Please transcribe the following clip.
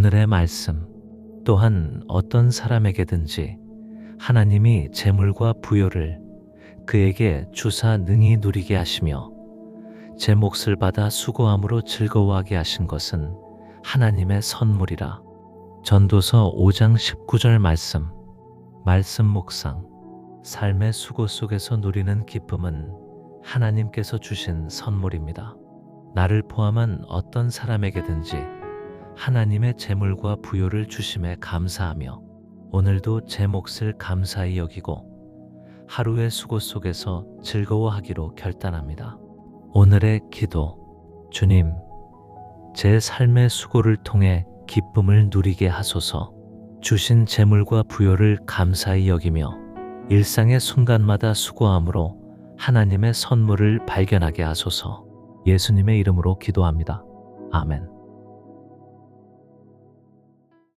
오늘의 말씀 또한 어떤 사람에게든지 하나님이 재물과 부요를 그에게 주사 능히 누리게 하시며 제 몫을 받아 수고함으로 즐거워하게 하신 것은 하나님의 선물이라. 전도서 5장 19절 말씀. 말씀 묵상. 삶의 수고 속에서 누리는 기쁨은 하나님께서 주신 선물입니다. 나를 포함한 어떤 사람에게든지 하나님의 재물과 부요를 주심에 감사하며 오늘도 제 몫을 감사히 여기고 하루의 수고 속에서 즐거워하기로 결단합니다. 오늘의 기도. 주님, 제 삶의 수고를 통해 기쁨을 누리게 하소서. 주신 재물과 부요를 감사히 여기며 일상의 순간마다 수고함으로 하나님의 선물을 발견하게 하소서. 예수님의 이름으로 기도합니다. 아멘.